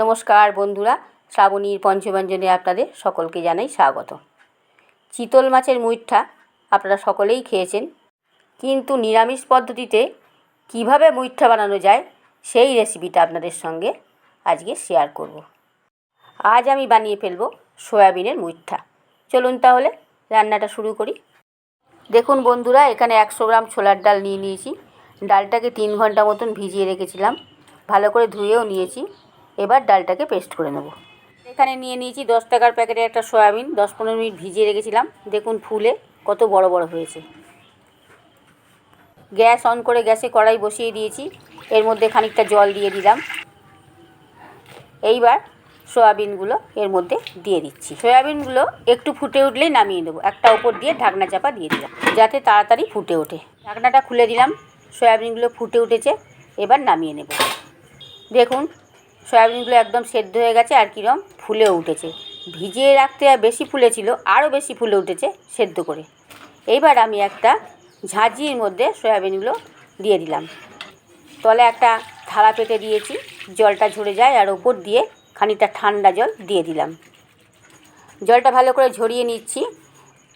নমস্কার বন্ধুরা, শ্রাবণীর পঞ্চব্যঞ্জনে আপনাদের সকলকে জানাই স্বাগত। চিতল মাছের মুইঠা আপনারা সকলেই খেয়েছেন, কিন্তু নিরামিষ পদ্ধতিতে কীভাবে মুইঠা বানানো যায় সেই রেসিপিটা আপনাদের সঙ্গে আজকে শেয়ার করব। আজ আমি বানিয়ে ফেলব সয়াবিনের মুইঠা। চলুন তাহলে রান্নাটা শুরু করি। দেখুন বন্ধুরা, এখানে একশো গ্রাম ছোলার ডাল নিয়ে নিয়েছি। ডালটাকে তিন ঘণ্টা মতন ভিজিয়ে রেখেছিলাম। ভালো করে ধুয়েও নিয়েছি। এবার ডালটাকে পেস্ট করে নেব। এখানে নিয়ে নিয়েছি দশ টাকার প্যাকেটে একটা সয়াবিন, দশ পনেরো মিনিট ভিজিয়ে রেখেছিলাম। দেখুন ফুলে কত বড় বড় হয়েছে। গ্যাস অন করে গ্যাসে কড়াই বসিয়ে দিয়েছি। এর মধ্যে খানিকটা জল দিয়ে দিলাম। এইবার সয়াবিনগুলো এর মধ্যে দিয়ে দিচ্ছি। সয়াবিনগুলো একটু ফুটে উঠলেই নামিয়ে দেবো একটা ওপর দিয়ে ঢাকনা চাপা দিয়ে দিলাম, যাতে তাড়াতাড়ি ফুটে ওঠে। ঢাকনাটা খুলে দিলাম। সয়াবিনগুলো ফুটে উঠেছে। এবার নামিয়ে নেব। দেখুন সয়াবিনগুলো একদম সেদ্ধ হয়ে গেছে আর কীরকম ফুলে উঠেছে। ভিজিয়ে রাখতে বেশি ফুলেছিল আরও বেশি ফুলে উঠেছে সেদ্ধ করে। এইবার আমি একটা ঝাঁঝির মধ্যে সয়াবিনগুলো দিয়ে দিলাম। তলে একটা থালা পেতে দিয়েছি, জলটা ঝরে যায় আর ওপর দিয়ে খানিকটা ঠান্ডা জল দিয়ে দিলাম। জলটা ভালো করে ঝরিয়ে নিচ্ছি,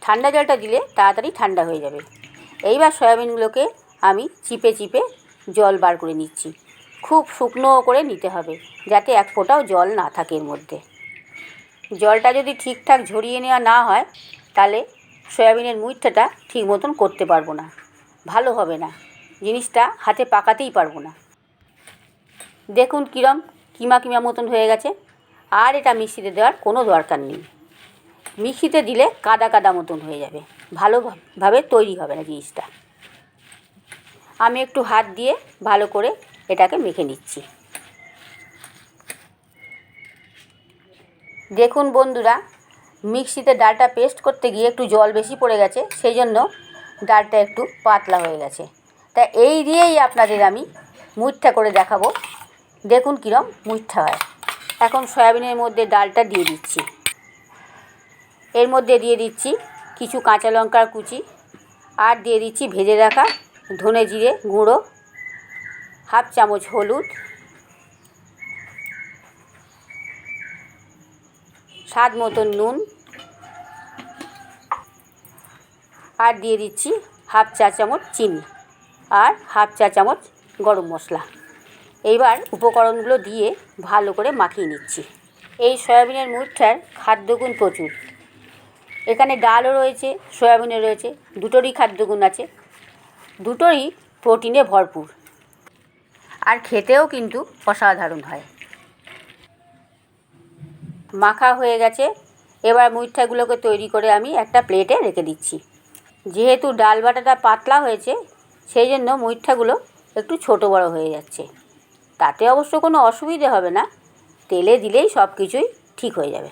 ঠান্ডা জলটা দিলে তাড়াতাড়ি ঠান্ডা হয়ে যাবে। এইবার সয়াবিনগুলোকে আমি চিপে চিপে জল বার করে নিচ্ছি। খুব শুকনো করে নিতে হবে, যাতে এক ফোঁটাও জল না থাকে এর মধ্যে। জলটা যদি ঠিকঠাক ঝরিয়ে নেওয়া না হয়, তাহলে সয়াবিনের মুইঠাটা ঠিক মতন করতে পারব না। ভালো হবে না। জিনিসটা হাতে পাকাতেই পারব না। দেখুন কীরম কিমা কিমা মতন হয়ে গেছে। আর এটা মিক্সিতে দেওয়ার কোনো দরকার নেই। মিক্সিতে দিলে কাদা কাদা মতন হয়ে যাবে। ভালোভাবে তৈরি হবে না জিনিসটা। আমি একটু হাত দিয়ে ভালো করে এটাকে মেখে নিচ্ছি। দেখুন বন্ধুরা, মিক্সিতে ডালটা পেস্ট করতে গিয়ে একটু জল বেশি পড়ে গেছে, সেই জন্য ডালটা একটু পাতলা হয়ে গেছে। তা এই দিয়েই আপনাদের আমি মুঠা করে দেখাবো। দেখুন কীরম মুঠা হয়। এখন সয়াবিনের মধ্যে ডালটা দিয়ে দিচ্ছি। এর মধ্যে দিয়ে দিচ্ছি কিছু কাঁচা লঙ্কার কুচি, আর দিয়ে দিচ্ছি ভেজে রাখা ধনে জিরে গুঁড়ো হাফ চামচ হলুদ, স্বাদ মতন নুন, আর দিয়ে দিচ্ছি হাফ চা চামচ চিনি আর হাফ চা চামচ গরম মশলা। এইবার উপকরণগুলো দিয়ে ভালো করে মাখিয়ে নিচ্ছি। এই সয়াবিনের মুঠার খাদ্যগুণ প্রচুর। এখানে ডালও রয়েছে, সয়াবিনও রয়েছে, দুটোরই খাদ্যগুণ আছে। দুটোরই প্রোটিনে ভরপুর। আর খেতেও কিন্তু অসাধারণ হয়। মাখা হয়ে গেছে। এবার মুইঠাগুলোকে তৈরি করে আমি একটা প্লেটে রেখে দিচ্ছি। যেহেতু ডাল বাটাটা পাতলা হয়েছে, সেই জন্য মুইঠাগুলো একটু ছোট বড় হয়ে যাচ্ছে। তাতে অবশ্য কোনো অসুবিধে হবে না। তেলে দিলেই সব কিছুই ঠিক হয়ে যাবে।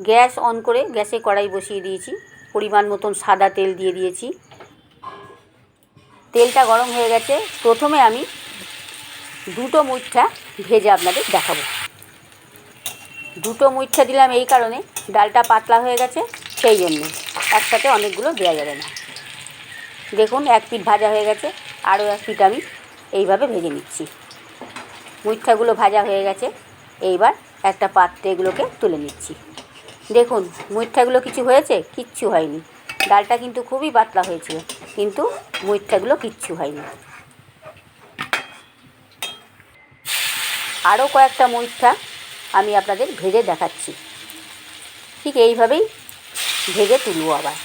গ্যাস অন করে গ্যাসে কড়াই বসিয়ে দিয়েছি। পরিমাণ মতন সাদা তেল দিয়ে দিয়েছি। তেলটা গরম হয়ে গেছে। প্রথমে আমি দুটো মুঠা ভেজে আপনাদের দেখাবো। দুটো মুঠা দিলাম এই কারণে ডালটা পাতলা হয়ে গেছে, সেই জন্য একসাথে অনেকগুলো দেওয়া যাবে না। দেখুন, এক পিঠ ভাজা হয়ে গেছে, আরও এক পিঠ আমি এইভাবে ভেজে নিচ্ছি। মুঠাগুলো ভাজা হয়ে গেছে, এইবার একটা পাত্রে এগুলোকে তুলে নিচ্ছি। দেখুন, মুইঠাগুলো কিছু হয়েছে, কিচ্ছু হয়নি। ডালটা কিন্তু খুবই পাতলা হয়েছিল, কিন্তু মুইঠাগুলো কিচ্ছু হয়নি। আরও কয়েকটা মুইঠা আমি আপনাদের ভেজে দেখাচ্ছি। ঠিক এইভাবেই ভেজে তুলব আবার।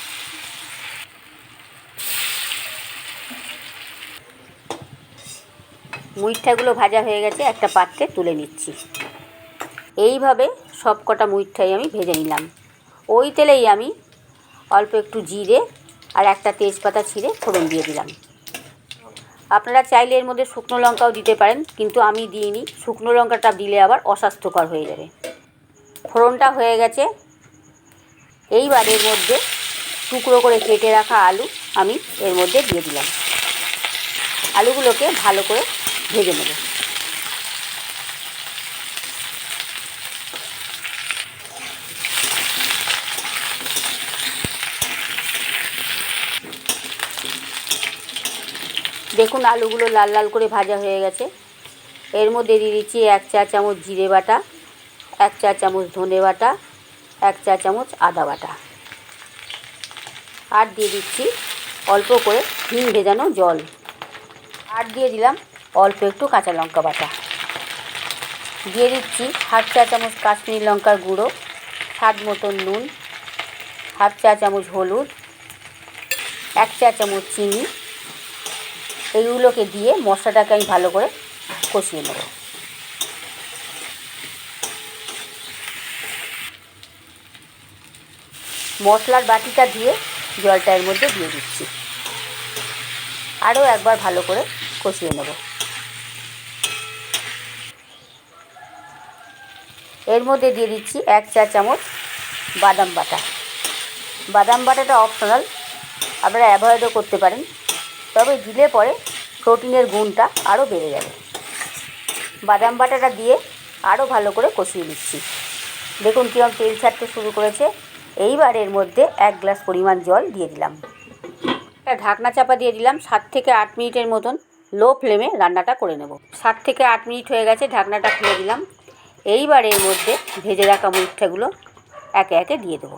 মুইঠাগুলো ভাজা হয়ে গেছে, একটা পাত্রে তুলে নিচ্ছি। এইভাবে সব কটা মুইঠাই আমি ভেজে নিলাম। ওই তেলেই আমি অল্প একটু জিরে আর একটা তেজপাতা ছিঁড়ে ফোড়ন দিয়ে দিলাম। আপনারা চাইলে এর মধ্যে শুকনো লঙ্কাও দিতে পারেন, কিন্তু আমি দিইনি। শুকনো লঙ্কাটা দিলে আবার অস্বাস্থ্যকর হয়ে যাবে। ফোড়নটা হয়ে গেছে। এইবার এর মধ্যে টুকরো করে কেটে রাখা আলু আমি এর মধ্যে দিয়ে দিলাম। আলুগুলোকে ভালো করে ভেজে নেব। দেখুন আলুগুলো লাল লাল করে ভাজা হয়ে গেছে। এর মধ্যে দিয়ে দিচ্ছি এক চা চামচ জিরে বাটা, এক চা চামচ ধনে বাটা, এক চা চামচ আদা বাটা। আর দিয়ে দিচ্ছি অল্প করে হিম ভেজানো জল। আর দিয়ে দিলাম অল্প একটু কাঁচা লঙ্কা বাটা। দিয়ে দিচ্ছি হাফ চা চামচ কাশ্মীরি লঙ্কার গুঁড়ো, স্বাদ মতন নুন, হাফ চা চামচ হলুদ, এক চা চামচ চিনি এইগুলোকে দিয়ে মশলাটাকে আমি ভালো করে কষিয়ে নেব। মশলার বাটিটা দিয়ে জলটা এর মধ্যে দিয়ে দিচ্ছি। আরও একবার ভালো করে কষিয়ে নেব। এর মধ্যে দিয়ে দিচ্ছি এক চা চামচ বাদাম বাটা। বাদাম বাটাটা অপশনাল, আপনারা অ্যাভয়েডও করতে পারেন। তবে দিলে পরে প্রোটিনের গুণটা আরও বেড়ে যাবে। বাদাম বাটাটা দিয়ে আরও ভালো করে কষিয়ে নিচ্ছি। দেখুন কীরকম তেল ছাড়তে শুরু করেছে। এইবার এর মধ্যে এক গ্লাস পরিমাণ জল দিয়ে দিলাম। ঢাকনা চাপা দিয়ে দিলাম। সাত থেকে আট মিনিটের মতন লো ফ্লেমে রান্নাটা করে নেব। সাত থেকে আট মিনিট হয়ে গেছে, ঢাকনাটা খুলে দিলাম। এইবার এর মধ্যে ভেজে রাখা মুঠাগুলো একে একে দিয়ে দেবো।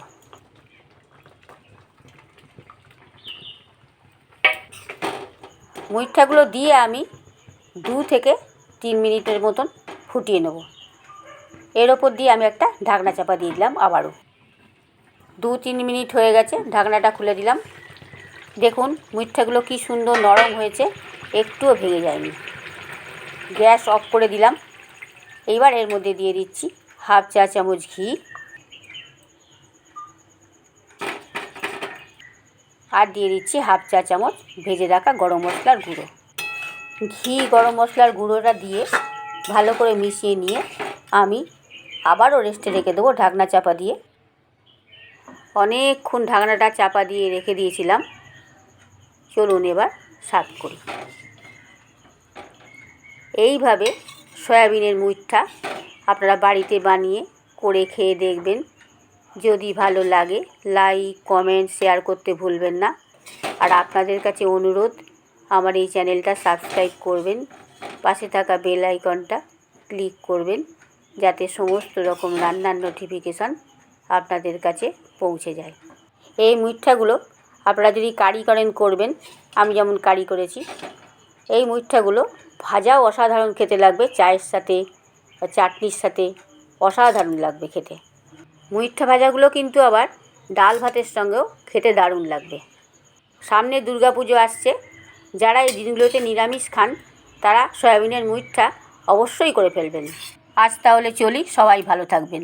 মুইঠাগুলো দিয়ে আমি দু থেকে তিন মিনিটের মতন ফুটিয়ে নেব। এর ওপর দিয়ে আমি একটা ঢাকনা চাপা দিয়ে দিলাম আবারও। দু তিন মিনিট হয়ে গেছে, ঢাকনাটা খুলে দিলাম। দেখুন, মুইঠাগুলো কি সুন্দর নরম হয়েছে, একটুও ভেঙে যায়নি। গ্যাস অফ করে দিলাম। এইবার এর মধ্যে দিয়ে দিচ্ছি হাফ চা চামচ ঘি। আর দিয়ে দিচ্ছি হাফ চা চামচ ভেজে রাখা গরম মশলার গুঁড়ো। ঘি গরম মশলার গুঁড়োটা দিয়ে ভালো করে মিশিয়ে নিয়ে আমি আবারও রেস্টে রেখে দেবো ঢাকনা চাপা দিয়ে। অনেকক্ষণ ঢাকনাটা চাপা দিয়ে রেখে দিয়েছিলাম। চলুন এবার সার্ভ করি। এইভাবে সয়াবিনের মুইঠা আপনারা বাড়িতে বানিয়ে করে খেয়ে দেখবেন। যদি ভালো লাগে লাইক কমেন্ট শেয়ার করতে ভুলবেন না। আর আপনাদের কাছে অনুরোধ, আমার এই চ্যানেলটা সাবস্ক্রাইব করবেন, পাশে থাকা বেল আইকনটা ক্লিক করবেন, যাতে সমস্ত রকম রান্নার নোটিফিকেশান আপনাদের কাছে পৌঁছে যায়। এই মুইঠাগুলো আপনারা যদি কারি করেন করবেন, আমি যেমন কারি করেছি, এই মুইঠাগুলো ভাজাও অসাধারণ খেতে লাগবে, চায়ের সাথে, চাটনির সাথে অসাধারণ লাগবে খেতে। মুইঠা ভাজাগুলো কিন্তু আবার ডাল ভাতের সঙ্গেও খেতে দারুণ লাগবে। সামনে দুর্গাপুজো আসছে। যারা এই দিনগুলোতে নিরামিষ খান, তারা সয়াবিনের মুইঠা অবশ্যই করে ফেলবেন। আজ তাহলে চলি, সবাই ভালো থাকবেন।